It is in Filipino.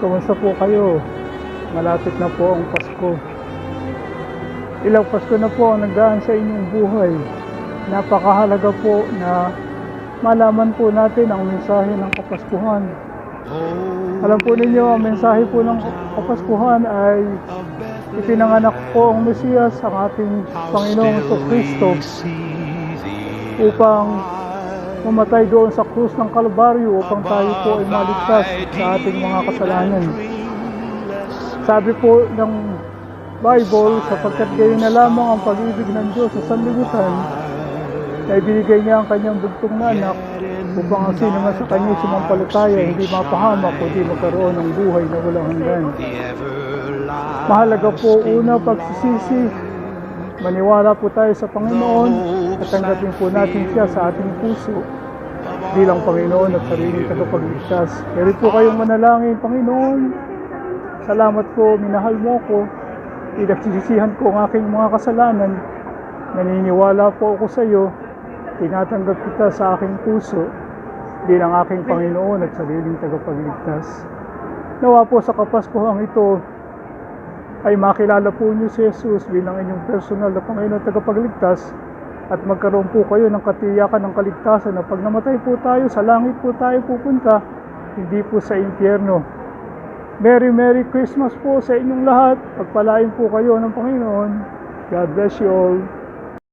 Kumusta po kayo? Malapit na po ang Pasko. Ilang Pasko na po ang nagdaan sa inyong buhay. Napakahalaga po na malaman po natin ang mensahe ng Kapaskuhan. Alam po ninyo, ang mensahe po ng Kapaskuhan ay ipinanganak po ang Mesiyas, ang ating Panginoong Kristo upang mamatay doon sa krus ng Kalbaryo upang tayo po ay maligtas sa ating mga kasalanan. Sabi po ng Bible, sapagkat gayon na lamang ang pag-ibig ng Diyos sa sanlibutan, na ibinigay niya ang kanyang bugtong na anak upang ang sino man sa kanya sumampalataya hindi mapahamak kundi magkaroon ng buhay na walang hanggan. Mahalaga po una pagsisisi. Maniwala po tayo sa Panginoon at tanggapin po natin siya sa ating puso bilang Panginoon at sariling tagapagligtas. Kaya po kayong manalangin, Panginoon. Salamat po, minahal mo ko. Pinagsisisihan ko ang aking mga kasalanan. Naniniwala po ako sa iyo. Tinatanggap kita sa aking puso bilang aking Panginoon at sariling tagapagligtas. Nawa po sa Kapaskuhang ito ay makilala po niyo si Jesus bilang inyong personal na Panginoon tagapagligtas at magkaroon po kayo ng katiyakan ng kaligtasan na pag namatay po tayo, sa langit po tayo pupunta, hindi po sa impyerno. Merry Merry Christmas po sa inyong lahat. Pagpalain po kayo ng Panginoon. God bless you all.